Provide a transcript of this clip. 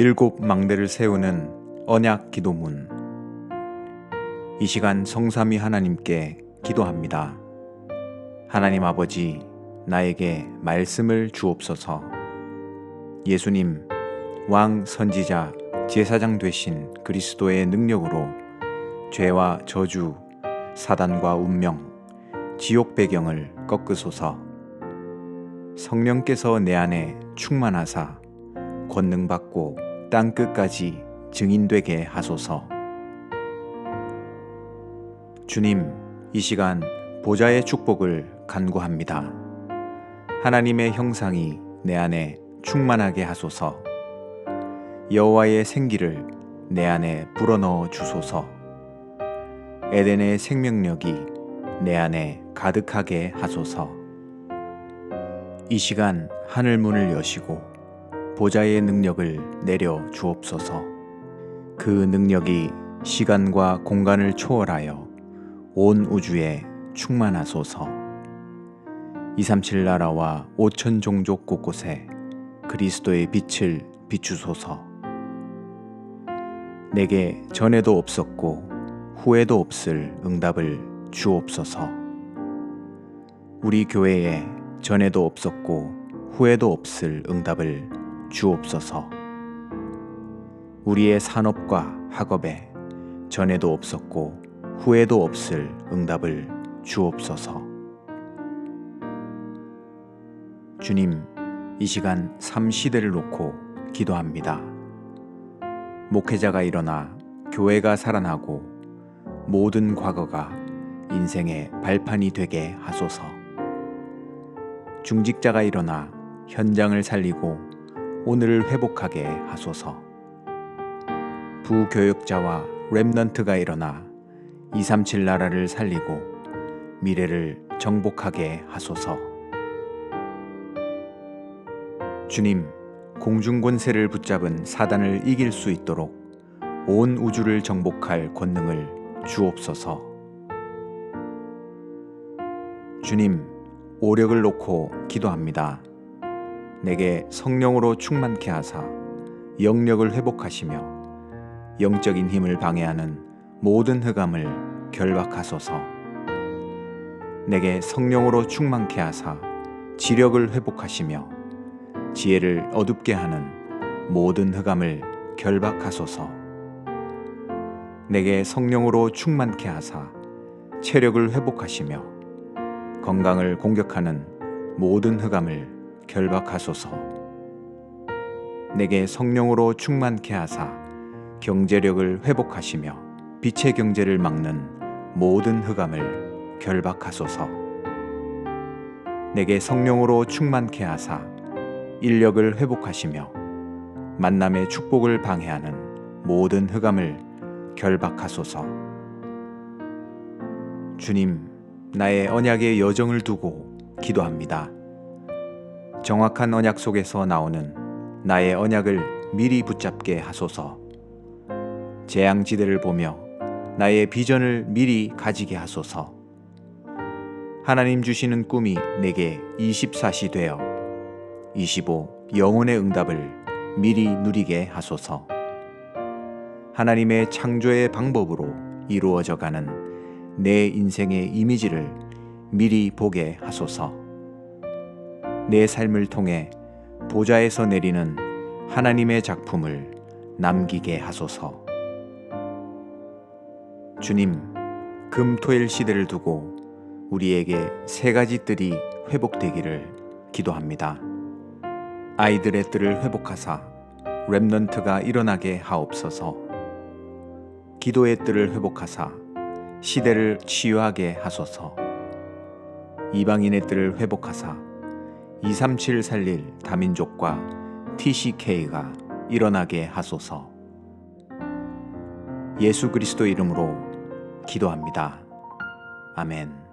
일곱 망대를 세우는 언약 기도문. 이 시간 성삼위 하나님께 기도합니다. 하나님 아버지, 나에게 말씀을 주옵소서. 예수님, 왕 선지자, 제사장 되신 그리스도의 능력으로 죄와 저주, 사단과 운명, 지옥 배경을 꺾으소서. 성령께서 내 안에 충만하사 권능받고 땅 끝까지 증인되게 하소서. 주님, 이 시간 보좌의 축복을 간구합니다. 하나님의 형상이 내 안에 충만하게 하소서. 여호와의 생기를 내 안에 불어넣어 주소서. 에덴의 생명력이 내 안에 가득하게 하소서. 이 시간 하늘 문을 여시고 보좌의 능력을 내려 주옵소서. 그 능력이 시간과 공간을 초월하여 온 우주에 충만하소서. 237 나라와 5천 종족 곳곳에 그리스도의 빛을 비추소서. 내게 전에도 없었고 후에도 없을 응답을 주옵소서. 우리 교회에 전에도 없었고 후에도 없을 응답을 주옵소서. 우리의 산업과 학업에 전에도 없었고 후에도 없을 응답을 주옵소서. 주님, 이 시간 삼 시대를 놓고 기도합니다. 목회자가 일어나 교회가 살아나고 모든 과거가 인생의 발판이 되게 하소서. 중직자가 일어나 현장을 살리고 오늘을 회복하게 하소서. 부교역자와 랩넌트가 일어나 237 나라를 살리고 미래를 정복하게 하소서. 주님, 공중 권세를 붙잡은 사단을 이길 수 있도록 온 우주를 정복할 권능을 주옵소서. 주님, 오력을 놓고 기도합니다. 내게 성령으로 충만케 하사 영력을 회복하시며 영적인 힘을 방해하는 모든 흑암을 결박하소서. 내게 성령으로 충만케 하사 지력을 회복하시며 지혜를 어둡게 하는 모든 흑암을 결박하소서. 내게 성령으로 충만케 하사 체력을 회복하시며 건강을 공격하는 모든 흑암을 결박하소서. 내게 성령으로 충만케 하사 경제력을 회복하시며 빛의 경제를 막는 모든 흑암을 결박하소서. 내게 성령으로 충만케 하사 인력을 회복하시며 만남의 축복을 방해하는 모든 흑암을 결박하소서. 주님, 나의 언약의 여정을 두고 기도합니다. 정확한 언약 속에서 나오는 나의 언약을 미리 붙잡게 하소서. 재앙지대를 보며 나의 비전을 미리 가지게 하소서. 하나님 주시는 꿈이 내게 24시 되어 25 영혼의 응답을 미리 누리게 하소서. 하나님의 창조의 방법으로 이루어져 가는 내 인생의 이미지를 미리 보게 하소서. 내 삶을 통해 보좌에서 내리는 하나님의 작품을 남기게 하소서. 주님, 금토일 시대를 두고 우리에게 세 가지 뜰이 회복되기를 기도합니다. 아이들의 뜰을 회복하사 랩넌트가 일어나게 하옵소서. 기도의 뜰을 회복하사 시대를 치유하게 하소서. 이방인의 뜰을 회복하사 237 살릴 다민족과 TCK가 일어나게 하소서. 예수 그리스도 이름으로 기도합니다. 아멘.